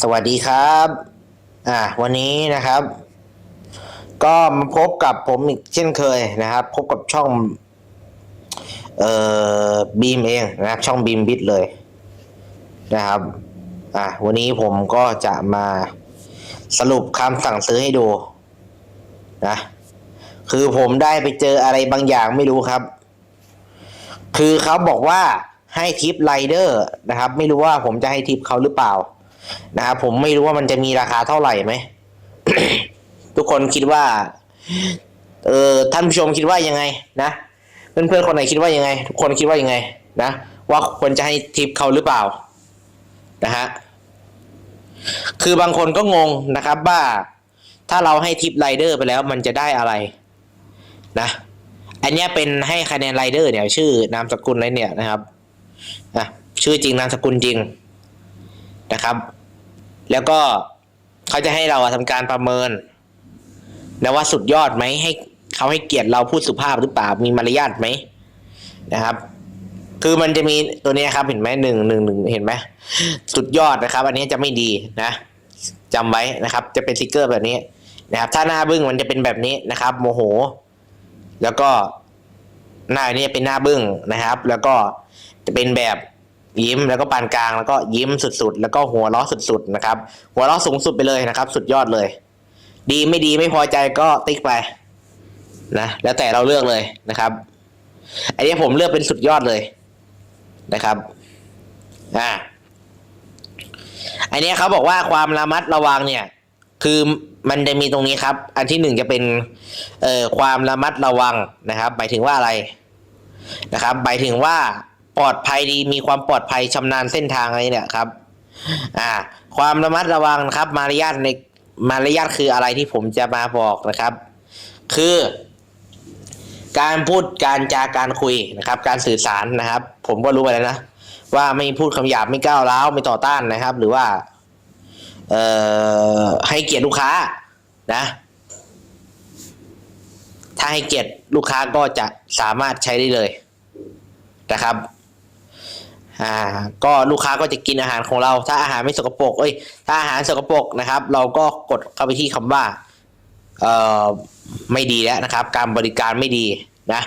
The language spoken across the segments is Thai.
สวัสดีครับอ่าวันนี้นะครับ ก็มาพบกับผมอีกเช่นเคยนะครับ พบกับช่องเอ่อบีมเองนะครับ ช่องบีมบิดเลยนะครับอ่าวันนี้ผมก็จะมาสรุปคำสั่งซื้อให้ดูนะคือผมได้ไปเจออะไรบางอย่างไม่รู้ครับ คือเขาบอกว่าให้ทิปไรเดอร์นะครับ ไม่รู้ว่าผมจะให้ทิปเขาหรือเปล่า นะครับผมไม่รู้ว่ามันจะมีราคาเท่าไหร่ไหม ทุกคนคิดว่า เออท่านผู้ชมคิดว่ายังไง นะเพื่อนๆคนไหนคิดว่ายังไง ทุกคนคิดว่ายังไง นะว่าควรจะให้ทิปเขาหรือเปล่า นะฮะคือบางคนก็งงนะครับว่าถ้าเราให้ทิปไรเดอร์ไปแล้วมันจะได้อะไร นะอันนี้เป็นให้คะแนนไรเดอร์เนี่ย ชื่อนามสกุลอะไรเนี่ยนะครับนะชื่อจริงนามสกุลจริงนะครับ แล้วก็เขาจะให้เราอะทำการประเมินนะว่าสุดยอดไหมให้เขาให้เกียรติเราพูดสุภาพหรือเปล่ามีมารยาทไหมนะครับ คือมันจะมีตัวนี้ครับ เห็นไหมหนึ่งหนึ่งหนึ่งเห็นไหมสุดยอดนะครับ อันนี้จะไม่ดีนะจำไว้นะครับ จะเป็นสติกเกอร์แบบนี้นะครับ ถ้าหน้าบึ้งมันจะเป็นแบบนี้นะครับ โมโห แล้วก็หน้านี้เป็นหน้าบึ้งนะครับ แล้วก็จะเป็นแบบ ยิ้มแล้วก็ปานกลางแล้วก็ยิ้มสุดๆ แล้วก็หัวเราะสุดๆนะครับ หัวเราะสูงสุดไปเลยนะครับ สุดยอดเลย ดีไม่ดีไม่พอใจก็ติ๊กไปนะแล้วแต่เราเลือกเลยนะครับ อันนี้ผมเลือกเป็นสุดยอดเลยนะครับอ่าอันนี้เขาบอกว่าความระมัดระวังเนี่ย คือมันจะมีตรงนี้ครับ อันที่หนึ่งจะเป็นเอ่อความระมัดระวังนะครับหมายถึงว่าอะไรนะครับหมายถึงว่า ปลอดภัยดีมีความปลอดภัยชำนาญเส้นทางอะไรเนี่ยครับ อ่า ความระมัดระวังนะครับ มารยาทในมารยาทคืออะไรที่ผมจะมาบอกนะครับ คือ การพูดการจาการคุยนะครับ การสื่อสารนะครับ ผมก็รู้ไปแล้วนะว่าไม่พูดคำหยาบไม่ก้าวร้าวไม่ต่อต้านนะครับ หรือว่า เอ่อให้เกียรติลูกค้านะ ถ้าให้เกียรติลูกค้าก็จะสามารถใช้ได้เลยนะครับ อ่าก็ลูกค้าก็จะกินอาหารของเรา ถ้าอาหารไม่สกปรกเอ้ยถ้าอาหารสกปรกนะครับ เราก็กดเข้าไปที่คำว่าเอ่อไม่ดีแล้วนะครับ การบริการไม่ดีนะ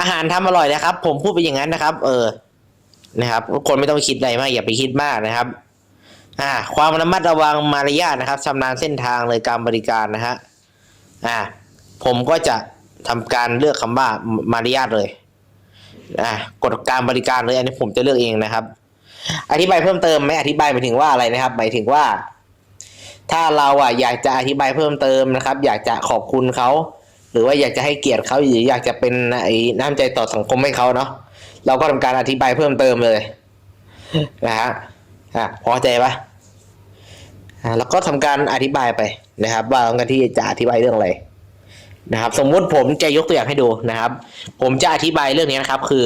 อาหารทำอร่อยนะครับ ผมพูดไปอย่างนั้นนะครับ เออนะครับทุกคนไม่ต้องคิดอะไรมากอย่าไปคิดมากนะครับ อ่า ความระมัดระวังมารยาทนะครับชำนาญเส้นทางเลยการบริการนะฮะอ่าผมก็จะทำการเลือกคำว่ามารยาทเลย อ่ากฎการบริการเลยอันนี้ผมจะเลือกเองนะครับ อธิบายเพิ่มเติมไหมอธิบายหมายถึงว่าอะไรนะครับ หมายถึงว่า ถ้าเราอะอยากจะอธิบายเพิ่มเติมนะครับ อยากจะขอบคุณเขาหรือว่าอยากจะให้เกียรติเขาหรืออยากจะเป็นไอ้น้ำใจต่อสังคมให้เขาเนาะเราก็ทำการอธิบายเพิ่มเติมเลยนะฮะอะพอใจปะอ่าแล้วก็ทำการอธิบายไปนะครับ ว่าต้องการที่จะอธิบายเรื่องอะไร นะครับ สมมุติผมจะยกตัวอย่างให้ดูนะครับ ผมจะอธิบายเรื่องนี้นะครับ คือ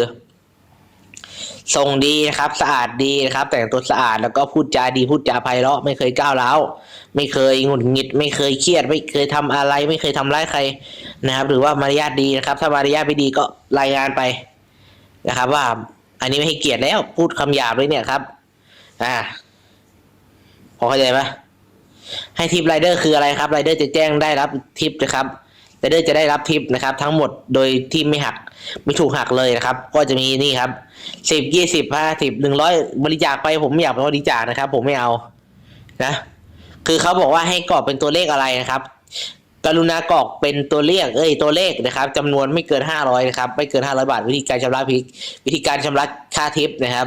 ทรงดีนะครับสะอาดดีนะครับ แต่งตัวสะอาดแล้วก็พูดจาดีพูดจาไพเราะไม่เคยก้าวร้าวไม่เคยหงุดหงิด ไม่เคยเครียด ไม่เคยทำอะไร ไม่เคยทำร้ายใครนะครับ หรือว่ามารยาทดีนะครับ ถ้ามารยาทไม่ดีก็รายงานไปนะครับ ว่า อันนี้ไม่ให้เกียรติแล้วพูดคำหยาบเลยเนี่ยครับ อ่า พอเข้าใจไหมให้ทิปไรเดอร์คืออะไรครับไรเดอร์จะแจ้งได้รับทิปนะครับ ไรเดอร์จะได้รับทิปนะครับ ทั้งหมดโดยที่ไม่หักไม่ถูกหักเลยนะครับ ก็จะมีนี่ครับสิบยี่สิบห้าสิบหนึ่งร้อยบริจาคไปผมไม่อยากไปบริจาคนะครับ ผมไม่เอานะ คือเขาบอกว่าให้กรอกเป็นตัวเลขอะไรนะครับ กรุณากรอกเป็นตัวเลขเอ้ยตัวเลขนะครับจำนวนไม่เกินห้าร้อยนะครับไม่เกินห้าร้อยบาท วิธีการชำระพิกวิธีการชำระค่าทิปนะครับ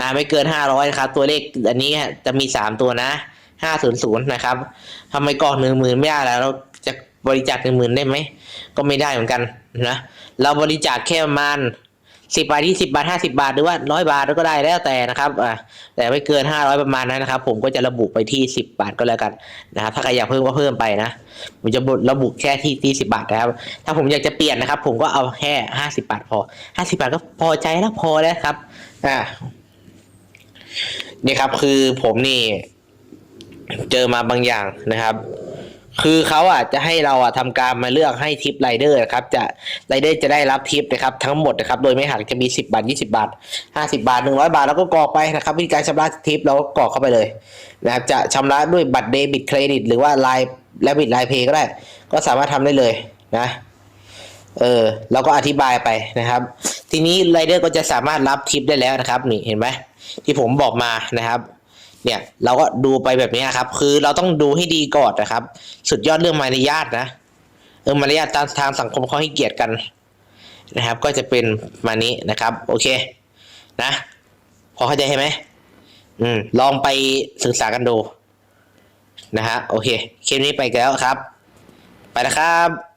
อ่าไม่เกินห้าร้อยนะครับ ตัวเลขอันนี้จะมีสามตัวนะห้าศูนย์ศูนย์นะครับทำไมกรอกหนึ่งหมื่นไม่ได้แล้ว บริจาคหนึ่งหมื่นได้ไหมก็ไม่ได้เหมือนกันนะเราบริจาคแค่ประมาณสิบบาทที่สิบาทห้าสิบาทหรือว่าร้อยบาทก็ได้แล้วแต่นะครับอ่าแต่ไม่เกินห้าร้อยประมาณนั้นนะครับ ผมก็จะระบุไปที่สิบบาทก็แล้วกันนะครับถ้าใครอยากเพิ่มก็เพิ่มไปนะผมจะระบุแค่ที่ที่สิบาทนะครับ ถ้าผมอยากจะเปลี่ยนนะครับ ผมก็เอาแค่ห้าสิบาทพอห้าสิบาทก็พอใจแล้วพอแล้วครับอ่านี่ครับคือผมนี่ เจอมาบางอย่างนะครับ คือเขาอะจะให้เราอะทำการมาเลือกให้ทิปไรเดอร์นะครับ จะไรเดอร์จะได้รับทิปนะครับทั้งหมดนะครับ โดยไม่หักจะมีสิบาทยี่สิบาทห้าสิบาทหนึ่งร้อยบาท แล้วก็กรอกไปนะครับ วิธีการชำระทิปเราก็กรอกเข้าไปเลยนะครับ จะชำระด้วยบัตรเดบิตเครดิต หรือว่าไลน์และบิตไลน์เพย์ก็ได้ ก็สามารถทำได้เลยนะ เออเราก็อธิบายไปนะครับ ทีนี้ไรเดอร์ก็จะสามารถรับทิปได้แล้วนะครับ นี่เห็นไหมที่ผมบอกมานะครับ เนี่ยเราก็ดูไปแบบนี้ครับ คือเราต้องดูให้ดีก่อนนะครับ สุดยอดเรื่องมารยาทนะเออมารยาทตามทางสังคมเขาให้เกียรติกันนะครับ ก็จะเป็นมานี้นะครับ โอเค นะ พอเข้าใจใช่ไหมอืม ลองไปศึกษากันดู นะฮะโอเคคลิปนี้ไปแล้วครับ ไปนะครับ